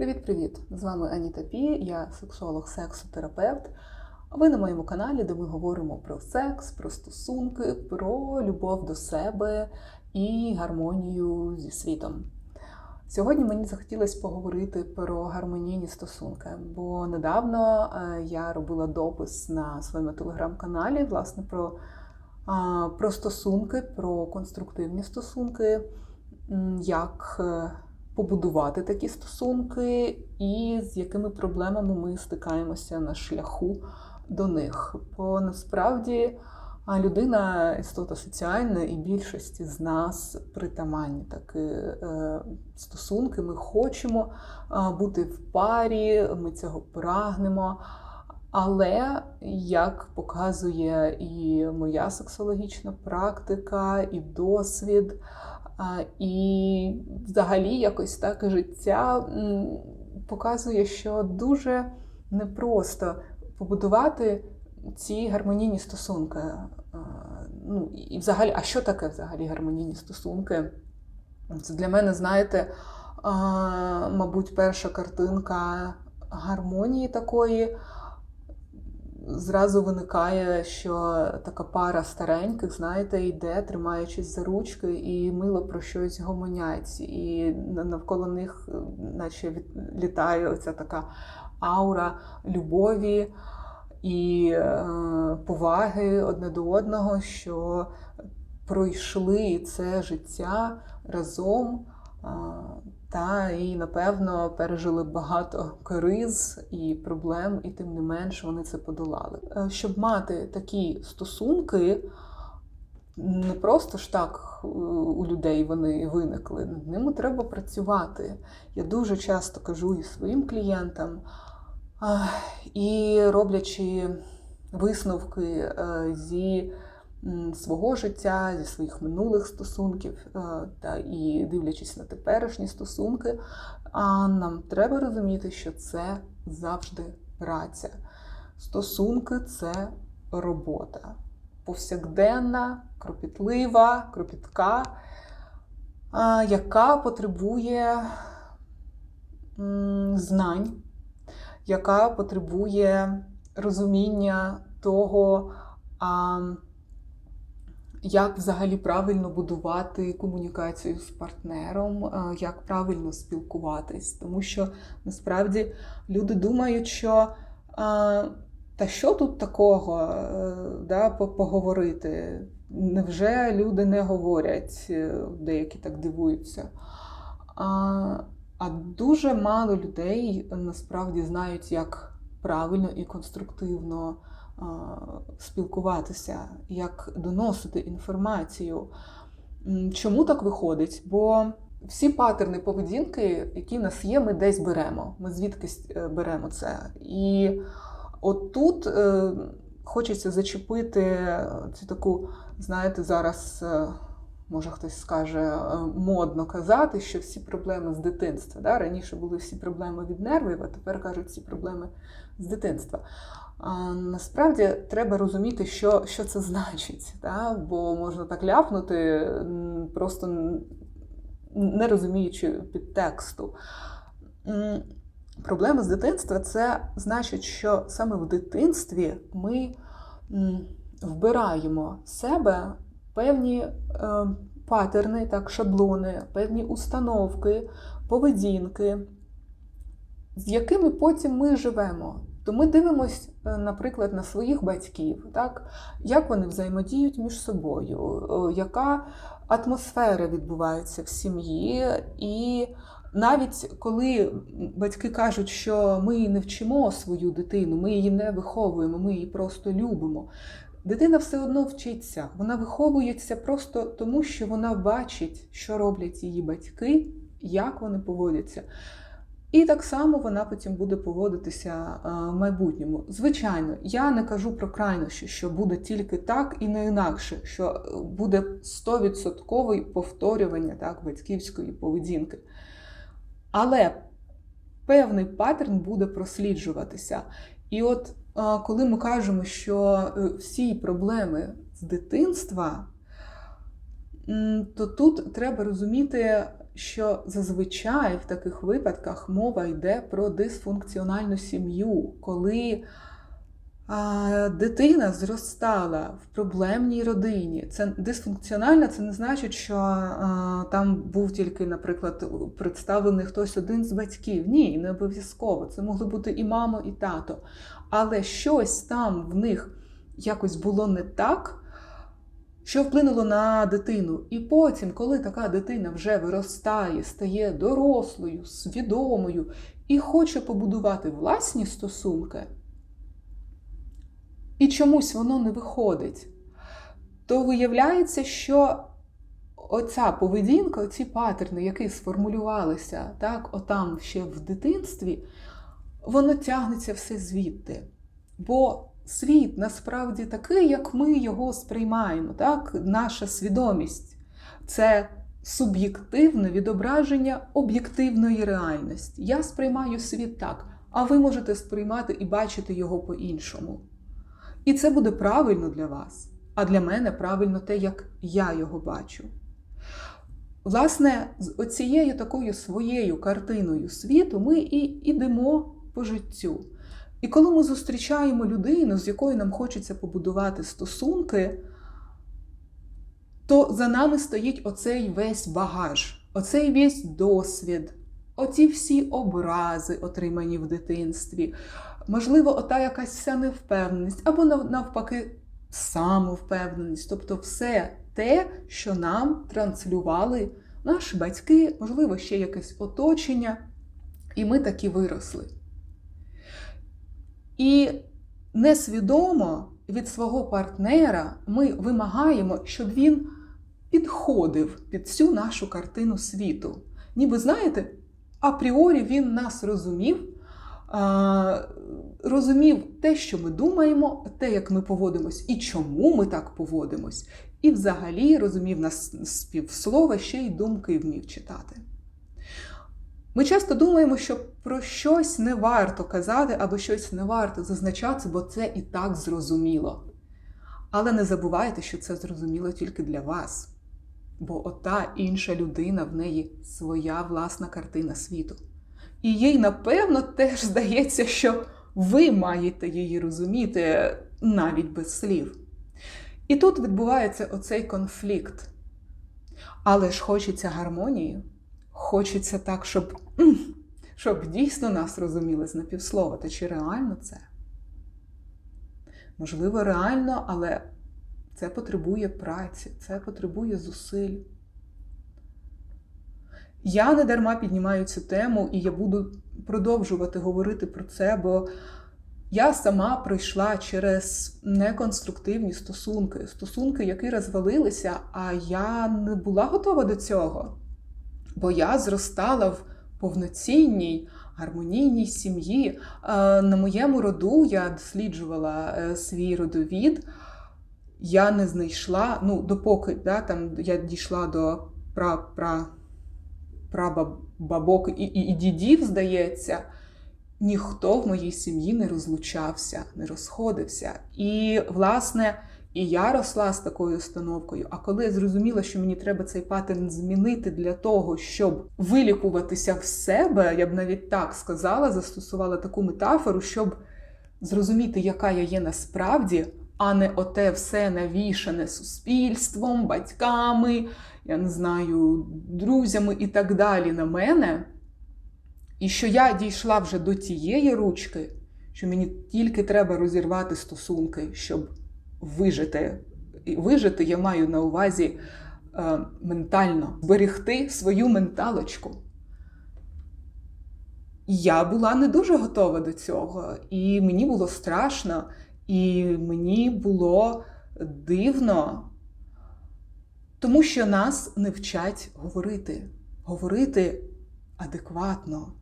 Привіт-привіт! З вами Аніта Пі, я сексолог-сексотерапевт. Ви на моєму каналі, де ми говоримо про секс, про стосунки, про любов до себе і гармонію зі світом. Сьогодні мені захотілося поговорити про гармонійні стосунки, бо недавно е, я робила допис на своєму телеграм-каналі власне про, про стосунки, про конструктивні стосунки, як е, побудувати такі стосунки, і з якими проблемами ми стикаємося на шляху до них. Бо насправді людина істота соціальна, і більшості з нас притаманні такі е, стосунки. Ми хочемо бути в парі, ми цього прагнемо. Але як показує і моя сексологічна практика, і досвід, І взагалі якось так життя показує, що дуже непросто побудувати ці гармонійні стосунки. Ну, І взагалі, а що таке взагалі гармонійні стосунки? Це для мене, знаєте, мабуть, перша картинка гармонії такої зразу виникає, що така пара стареньких, знаєте, йде, тримаючись за ручки, і мило про щось гомонять. І навколо них, наче літає оця така аура любові і е, поваги одне до одного, що пройшли це життя разом. Та і напевно пережили багато криз і проблем, і тим не менш вони це подолали. Е, щоб мати такі стосунки, не просто ж так у людей вони виникли. Над ними треба працювати. Я дуже часто кажу і своїм клієнтам, і роблячи висновки е, зі свого життя, зі своїх минулих стосунків е, та і дивлячись на теперішні стосунки, а нам треба розуміти, що це завжди праця. Стосунки це робота. Повсякденна, кропітлива, кропітка, яка потребує знань, яка потребує розуміння того, як взагалі правильно будувати комунікацію з партнером, е, як правильно спілкуватись. Тому що насправді люди думають, що е, та що тут такого е, да, поговорити? Невже люди не говорять, деякі так дивуються? А дуже мало людей насправді знають, як правильно і конструктивно спілкуватися, як доносити інформацію. Чому так виходить? Бо всі патерни поведінки, які в нас є, ми десь беремо. Ми звідкись е, беремо це. І отут е, хочеться зачепити цю таку, знаєте, зараз. Е, може хтось скаже, модно казати, що всі проблеми з дитинства. Да? Раніше були всі проблеми від нервів, а тепер кажуть всі проблеми з дитинства. А Насправді треба розуміти, що що це значить, да? бо можна так ляпнути, просто не розуміючи підтексту. Проблеми з дитинства це значить, що саме в дитинстві ми вбираємо себе певні е, патерни, так, шаблони, певні установки, поведінки, з якими потім ми живемо. То ми дивимося, е, наприклад, на своїх батьків, так? як вони взаємодіють між собою, яка атмосфера відбувається в сім'ї. І навіть коли батьки кажуть, що ми не вчимо свою дитину, ми її не виховуємо, ми її просто любимо. Дитина все одно вчиться, вона виховується просто тому, що вона бачить, що роблять її батьки, як вони поводяться. І так само вона потім буде поводитися в майбутньому. Звичайно, я не кажу про крайнощі, що буде тільки так і не інакше, що буде 100% повторювання так, батьківської поведінки. Але певний паттерн буде просліджуватися. І от коли ми кажемо, що е, всі проблеми з дитинства, то тут треба розуміти, що зазвичай в таких випадках мова йде про дисфункціональну сім'ю, коли дитина зростала в проблемній родині. Це дисфункціональна, це не значить, що там був тільки, наприклад, представлений хтось один з батьків. Ні, не обов'язково. Це могли бути і мама, і тато. Але щось там в них якось було не так що вплинуло на дитину. І потім, коли така дитина вже виростає, стає дорослою, свідомою і хоче побудувати власні стосунки, і чомусь воно не виходить, то виявляється, що оця поведінка, оці патерни, які сформулювалися так, отам ще в дитинстві, воно тягнеться все звідти. Бо світ насправді такий, як ми його сприймаємо. Так? Наша свідомість це суб'єктивне відображення об'єктивної реальності. Я сприймаю світ так, а ви можете сприймати і бачити його по-іншому. І це буде правильно для вас, а для мене правильно те, як я його бачу. Власне, з оцією такою своєю картиною світу ми і йдемо по життю. І коли ми зустрічаємо людину, з якою нам хочеться побудувати стосунки, то за нами стоїть оцей весь багаж, оцей весь досвід, оці всі образи, отримані в дитинстві, можливо, ота якась вся невпевненість, або навпаки, самовпевненість. Тобто все те, що нам транслювали наші батьки, можливо, ще якесь оточення, і ми такі виросли. І несвідомо від свого партнера ми вимагаємо, щоб він підходив під цю нашу картину світу. Ніби знаєте, апріорі він нас розумів, розумів те, що ми думаємо, те, як ми поводимось і чому ми так поводимось, і взагалі розумів нас співслова ще й думки вмів читати. Ми часто думаємо, що про щось не варто казати або щось не варто зазначати, бо це і так зрозуміло. Але не забувайте, що це зрозуміло тільки для вас. Бо ота інша людина в неї своя власна картина світу. І їй, напевно, теж здається, що ви маєте її розуміти навіть без слів. І тут відбувається оцей конфлікт. Але ж хочеться гармонії. Хочеться так, щоб щоб дійсно нас розуміли з напівслова. Та чи реально це? Можливо, реально, але це потребує праці, це потребує зусиль. Я не дарма піднімаю цю тему, і я буду продовжувати говорити про це, бо я сама пройшла через неконструктивні стосунки, стосунки, які розвалилися, а я не була готова до цього. Бо я зростала в повноцінній, гармонійній сім'ї. Е, на моєму роду я досліджувала е, свій родовід. Я не знайшла, ну, допоки да, там, я дійшла до прабабок і, і, і дідів, здається, ніхто в моїй сім'ї не розлучався, не розходився. І, власне, і я росла з такою установкою. А коли я зрозуміла, що мені треба цей паттерн змінити для того, щоб вилікуватися в себе, я б навіть так сказала, застосувала таку метафору, щоб зрозуміти, яка я є насправді, а не оте все навішане суспільством, батьками, я не знаю, друзями і так далі на мене. І що я дійшла вже до тієї ручки, що мені тільки треба розірвати стосунки, щоб вижити. Вижити я маю на увазі е, ментально, зберегти свою менталочку. Я була не дуже готова до цього, і мені було страшно, і мені було дивно, тому що нас не вчать говорити, говорити адекватно,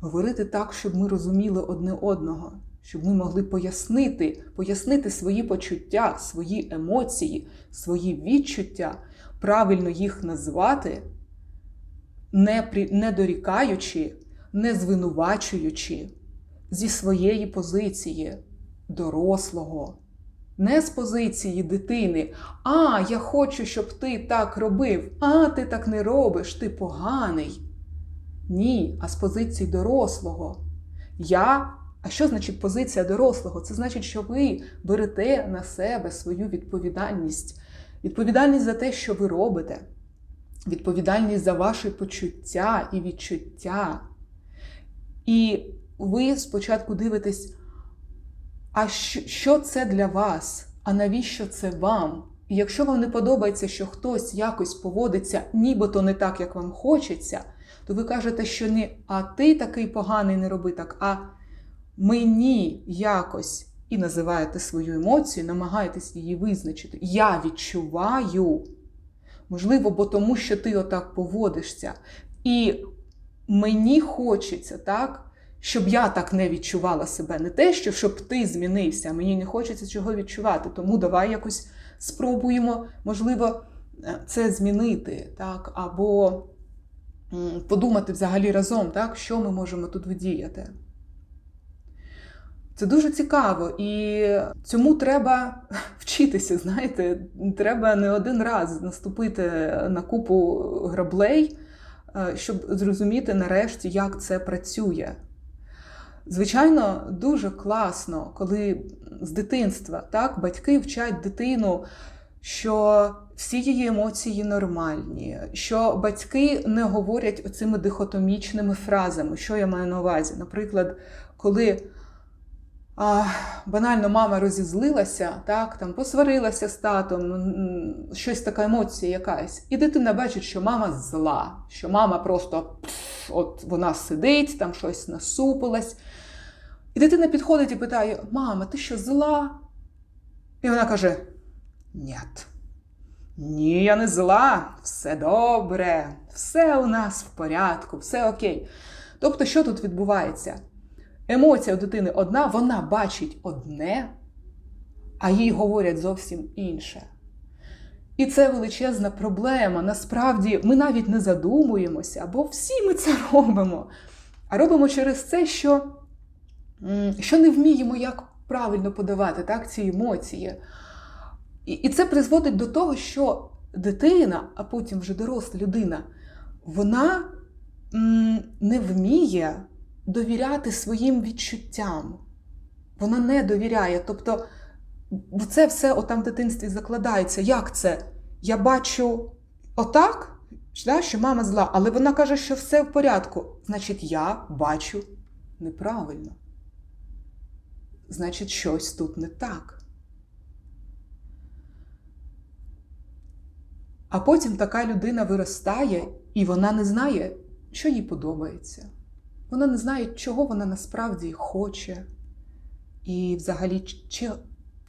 говорити так, щоб ми розуміли одне одного. Щоб ми могли пояснити, пояснити свої почуття, свої емоції, свої відчуття, правильно їх назвати, не, не дорікаючи, не звинувачуючи зі своєї позиції дорослого, Не з позиції дитини. А, я хочу, щоб ти так робив. А, ти так не робиш, ти поганий. Ні, а з позиції дорослого. Я. А що значить позиція дорослого? Це значить, що ви берете на себе свою відповідальність. Відповідальність за те, що ви робите, відповідальність за ваші почуття і відчуття. І ви спочатку дивитесь, а що це для вас? А навіщо це вам? І якщо вам не подобається, що хтось якось поводиться, нібито не так, як вам хочеться, то ви кажете, що не а ти такий поганий не роби так, а мені якось і називаєте свою емоцію, намагаєтесь її визначити. Я відчуваю, можливо, бо тому, що ти отак поводишся. І мені хочеться, так, щоб я так не відчувала себе. Не те, що щоб ти змінився, мені не хочеться чого відчувати. Тому давай якось спробуємо, можливо, це змінити, так, або подумати взагалі разом, так, що ми можемо тут видіяти. Це дуже цікаво, і цьому треба вчитися. Знаєте, треба не один раз наступити на купу граблей, е, щоб зрозуміти нарешті, як це працює. Звичайно, дуже класно, коли з дитинства так, батьки вчать дитину, що всі її емоції нормальні, що батьки не говорять оцими дихотомічними фразами, що я маю на увазі. Наприклад, коли а, банально мама розізлилася, так, там посварилася з татом, щось така емоція якась. І дитина бачить, що мама зла, що мама просто от вона сидить, там щось насупилась. І дитина підходить і питає: Мама, ти що зла? І вона каже: Ні. Ні, я не зла, все добре, все у нас в порядку, все окей. Тобто, що тут відбувається? Емоція у дитини одна, вона бачить одне, а їй говорять зовсім інше. І це величезна проблема. Насправді, ми навіть не задумуємося, бо всі ми це робимо. А робимо через це, що що не вміємо, як правильно подавати так, ці емоції. І, І це призводить до того, що дитина, а потім вже доросла людина, вона не вміє довіряти своїм відчуттям. Вона не довіряє. Тобто це все отам в дитинстві закладається. Як це? Я бачу отак, що мама зла, але вона каже, що все в порядку. Значить, я бачу неправильно. Значить, щось тут не так. А потім така людина виростає, і вона не знає, що їй подобається. Вона не знає, чого вона насправді хоче. І взагалі, чи,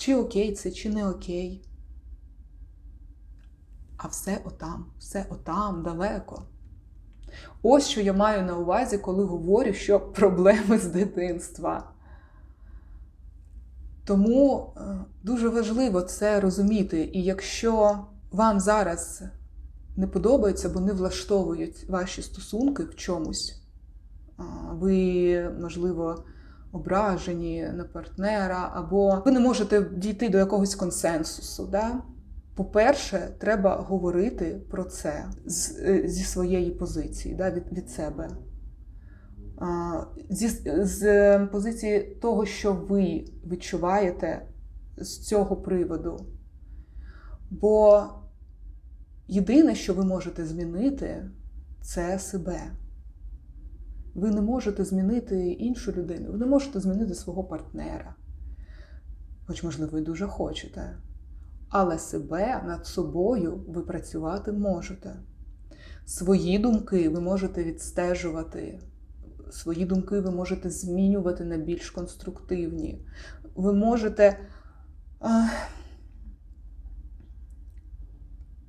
чи окей це, чи не окей. А все отам, все отам далеко. Ось що я маю на увазі, коли говорю, що проблеми з дитинства. Тому е, дуже важливо це розуміти. І якщо вам зараз не подобається, бо не влаштовують ваші стосунки в чомусь, ви, можливо, ображені на партнера, або ви не можете дійти до якогось консенсусу. Да? По-перше, треба говорити про це е, зі своєї позиції, да, від, від себе. Зі, з позиції того, що ви відчуваєте з цього приводу. Бо єдине, що ви можете змінити, це себе. Ви не можете змінити іншу людину, ви не можете змінити свого партнера. Хоч, можливо, ви дуже хочете. Але себе над собою ви працювати можете. Свої думки ви можете відстежувати, свої думки ви можете змінювати на більш конструктивні. Ви можете.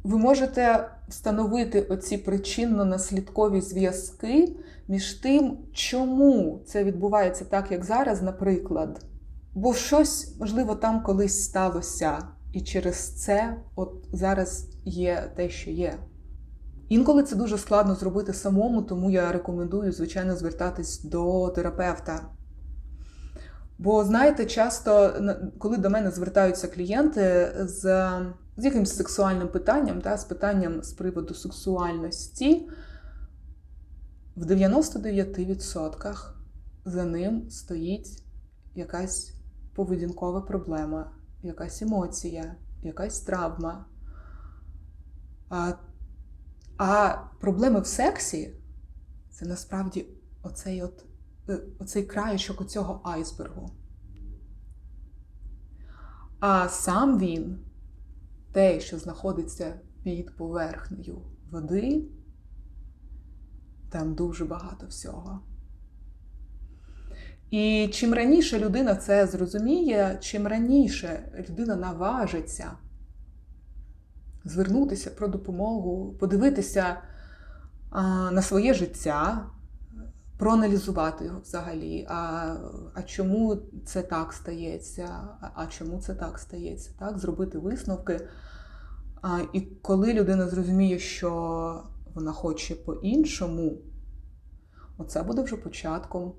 Ви можете встановити оці причинно-наслідкові зв'язки між тим, чому це відбувається так, як зараз, наприклад. Бо щось, можливо, там колись сталося, і через це от зараз є те, що є. Інколи це дуже складно зробити самому, тому я рекомендую, звичайно, звертатись до терапевта. Бо знаєте, часто коли до мене звертаються клієнти з, з якимось сексуальним питанням, та, з питанням з приводу сексуальності, в 99% за ним стоїть якась поведінкова проблема, якась емоція, якась травма. А, а проблеми в сексі це насправді оцей, от, оцей краєшок оцього айсбергу. А сам він, те, що знаходиться під поверхнею води, там дуже багато всього. І чим раніше людина це зрозуміє, чим раніше людина наважиться звернутися про допомогу, подивитися а, на своє життя, проаналізувати його взагалі. А, а чому це так стається? А, чому це так стається? Так? Зробити висновки. А, і коли людина зрозуміє, що вона хоче по-іншому, оце буде вже початком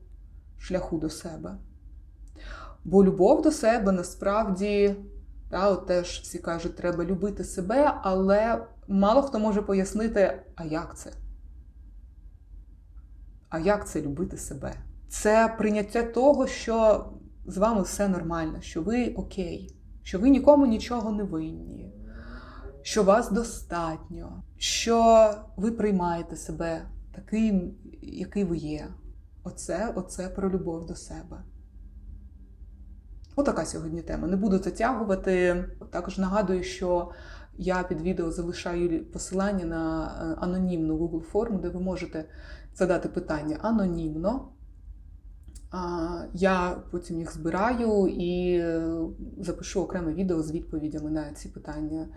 шляху до себе. Бо любов до себе насправді, та, от теж всі кажуть, треба любити себе, але мало хто може пояснити, а як це? А як це любити себе? Це прийняття того, що з вами все нормально, що ви окей, що ви нікому нічого не винні, що вас достатньо, що ви приймаєте себе таким, який ви є. Оце, оце про любов до себе. Отака сьогодні тема. Не буду затягувати. Також нагадую, що я під відео залишаю посилання на е, анонімну Google форму, де ви можете задати питання анонімно. Я потім їх збираю і е, запишу окреме відео з відповідями на ці питання.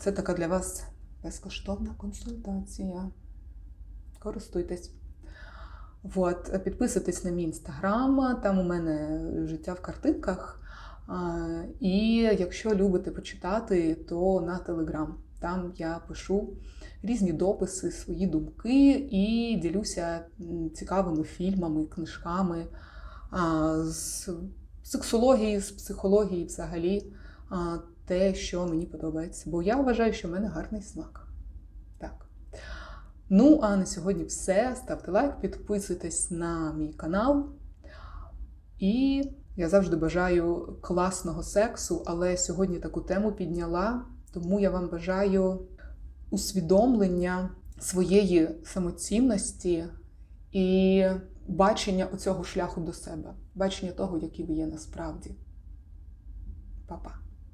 Це така для вас безкоштовна консультація. Користуйтесь. От, підписуйтесь на мій інстаграм, там у мене життя в картинках. І якщо любите почитати, то на телеграм. Там я пишу різні дописи, свої думки і ділюся цікавими фільмами, книжками з сексології, з психології взагалі, те, що мені подобається. Бо я вважаю, що в мене гарний смак. Так. Ну, а на сьогодні все. Ставте лайк, підписуйтесь на мій канал. І я завжди бажаю класного сексу, але сьогодні таку тему підняла, тому я вам бажаю усвідомлення своєї самоцінності і бачення оцього шляху до себе, бачення того, який ви є насправді. Па-па.